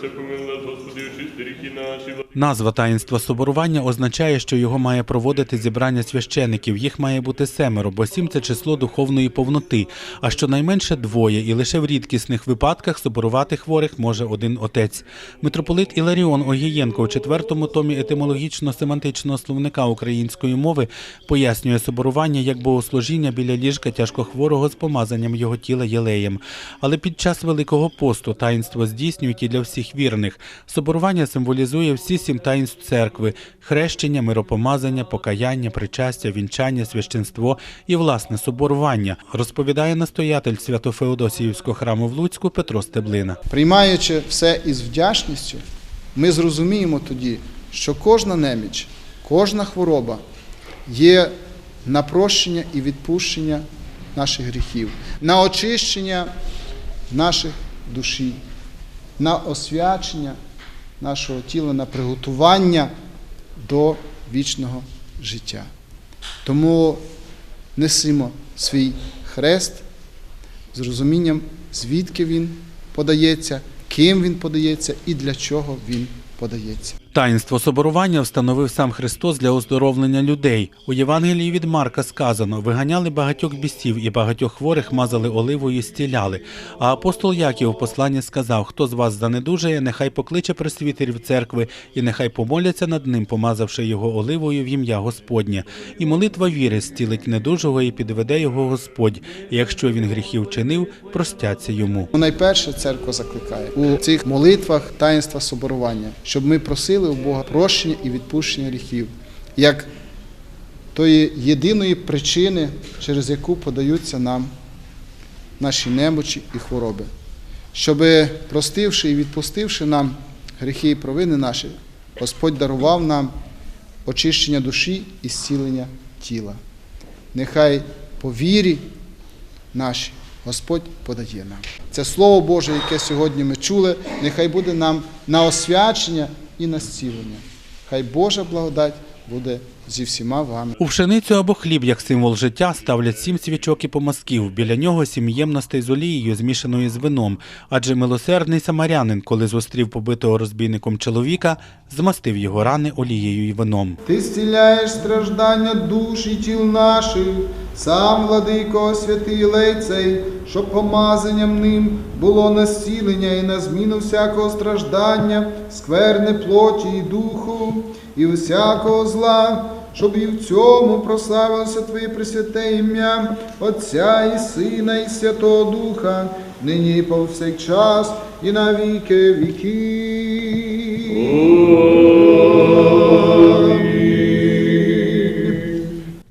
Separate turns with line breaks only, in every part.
Богородице, помилуй нас, Господи, очисти ріхи наші.
Назва таїнства соборування означає, що його має проводити зібрання священиків. Їх має бути семеро, бо сім це число духовної повноти, а щонайменше двоє, і лише в рідкісних випадках соборувати хворих може один отець. Митрополит Іларіон Огієнко у четвертому томі етимологічно-семантичного словника української мови пояснює соборування як богослужіння біля ліжка тяжкохворого з помазанням його тіла єлеєм. Але під час Великого посту таїнство здійснюють і для всіх вірних. Соборування символізує всі сім таїнств церкви: хрещення, миропомазання, покаяння, причастя, вінчання, священство і власне соборування, розповідає настоятель Свято-Феодосіївського храму в Луцьку Петро Стеблина.
Приймаючи все із вдячністю, ми зрозуміємо тоді, що кожна неміч, кожна хвороба є на прощення і відпущення наших гріхів, на очищення наших душі, на освячення нашого тіла, на приготування до вічного життя. Тому несимо свій хрест з розумінням, звідки він подається, ким він подається і для чого він подається.
Таїнство соборування встановив сам Христос для оздоровлення людей. У Євангелії від Марка сказано: виганяли багатьох бісів і багатьох хворих мазали оливою і стіляли. А апостол Яків в посланні сказав: Хто з вас занедужає, нехай покличе пресвітерів церкви, і нехай помоляться над ним, помазавши його оливою в ім'я Господнє. І молитва віри стілить недужого і підведе його Господь. І якщо він гріхів чинив, простяться йому.
Найперше церква закликає у цих молитвах таїнства соборування, щоб ми просили у Бога прощення і відпущення гріхів, як тої єдиної причини, через яку подаються нам наші немочі і хвороби, щоб, простивши і відпустивши нам гріхи і провини наші, Господь дарував нам очищення душі і зцілення тіла. Нехай по вірі нашій Господь подає нам. Це Слово Боже, яке сьогодні ми чули, нехай буде нам на освячення і на зцілення. Хай Божа благодать буде зі всіма вами.
У пшеницю або хліб як символ життя ставлять сім свічок і помазків. Біля нього сім ємностей з олією, змішаною з вином. Адже милосердний самарянин, коли зустрів побитого розбійником чоловіка, змастив його рани олією і вином.
Ти зціляєш страждання душ і тіл наших, сам, владико, святий лейцей, щоб помазанням ним було на зцілення і на зміну всякого страждання, скверне плоті і духу, і всякого зла, щоб і в цьому прославилося Твоє Пресвяте ім'я, Отця і Сина, і Святого Духа, нині і повсякчас, і на віки віків.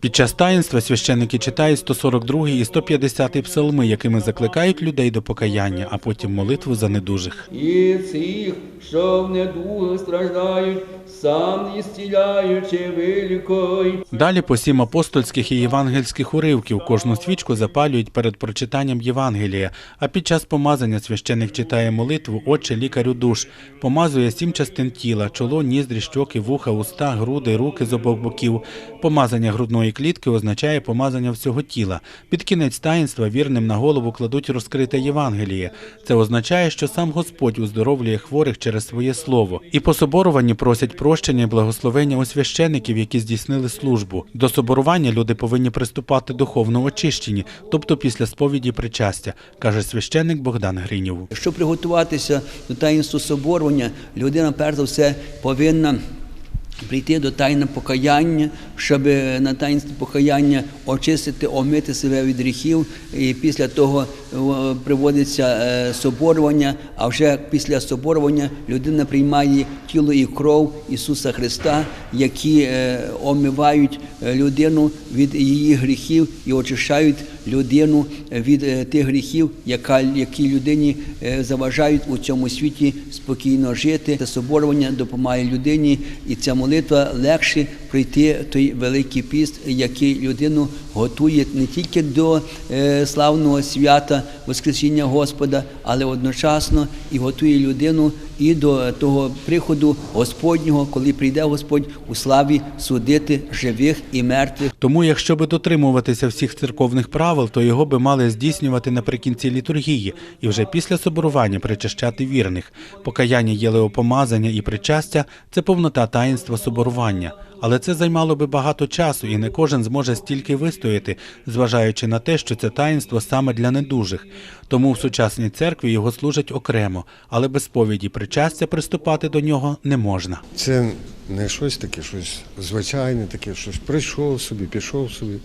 Під час таїнства священники читають 142 і 150 псалми, якими закликають людей до покаяння, а потім молитву за недужих.
І цих, що в недугах страждають, сам ісціляючи великой.
Далі по сім апостольських і євангельських уривків кожну свічку запалюють перед прочитанням Євангелія, а під час помазання священик читає молитву Отче лікарю душ, помазує сім частин тіла, чоло, ніздрі, щоки, вуха, уста, груди, руки з обох боків. Помазання грудної клітки означає помазання всього тіла. Під кінець таїнства вірним на голову кладуть розкрите Євангеліє. Це означає, що сам Господь уздоровлює хворих через своє слово. І по соборуванні просять прощення і благословення у священиків, які здійснили службу. До соборування люди повинні приступати духовно очищені, тобто після сповіді причастя, каже священик Богдан Гринів.
Щоб приготуватися до таїнства соборування, людина перш за все повинна прийти до тайне покаяння, щоб на таїнстві покаяння очистити, омити себе від гріхів. І після того е, приводиться е, соборування, а вже після соборування людина приймає тіло і кров Ісуса Христа, які е, омивають е, людину від її гріхів і очищають людину від тих гріхів, які людині заважають у цьому світі спокійно жити. Це соборування допомагає людині, і ця молитва легше пройти той великий піст, який людину готує не тільки до славного свята Воскресіння Господа, але одночасно і готує людину і до того приходу Господнього, коли прийде Господь у славі судити живих і мертвих.
Тому, якщо би дотримуватися всіх церковних правил, то його би мали здійснювати наприкінці літургії і вже після соборування причащати вірних. Покаяння єлеопомазання і причастя це повнота таїнства соборування. Але це займало би багато часу, і не кожен зможе стільки вистояти, зважаючи на те, що це таїнство саме для недужих. Тому в сучасній церкві його служать окремо, але без сповіді причастя приступати до нього не можна.
Це не щось таке, щось звичайне, таке, щось прийшов собі, пішов собі,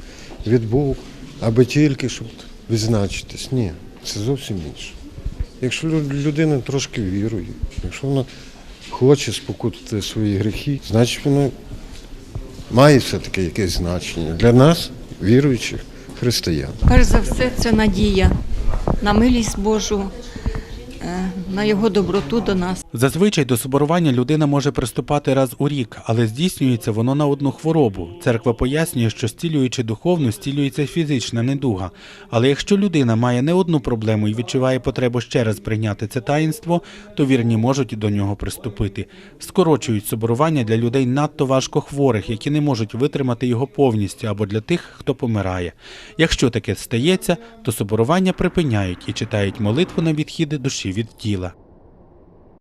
відбув, аби тільки щоб відзначитись. Ні, це зовсім інше. Якщо лю- людина трошки вірує, якщо вона хоче спокутати свої гріхи, значить вона має все-таки якесь значення для нас, віруючих християн.
Перш за все, це надія на милість Божу, на його доброту до нас.
Зазвичай до соборування людина може приступати раз у рік, але здійснюється воно на одну хворобу. Церква пояснює, що стілюючи духовну, стілюється фізична недуга. Але якщо людина має не одну проблему і відчуває потребу ще раз прийняти це таїнство, то вірні можуть до нього приступити. Скорочують соборування для людей надто важко хворих, які не можуть витримати його повністю, або для тих, хто помирає. Якщо таке стається, то соборування припиняють і читають молитву на відхід душі від тіла.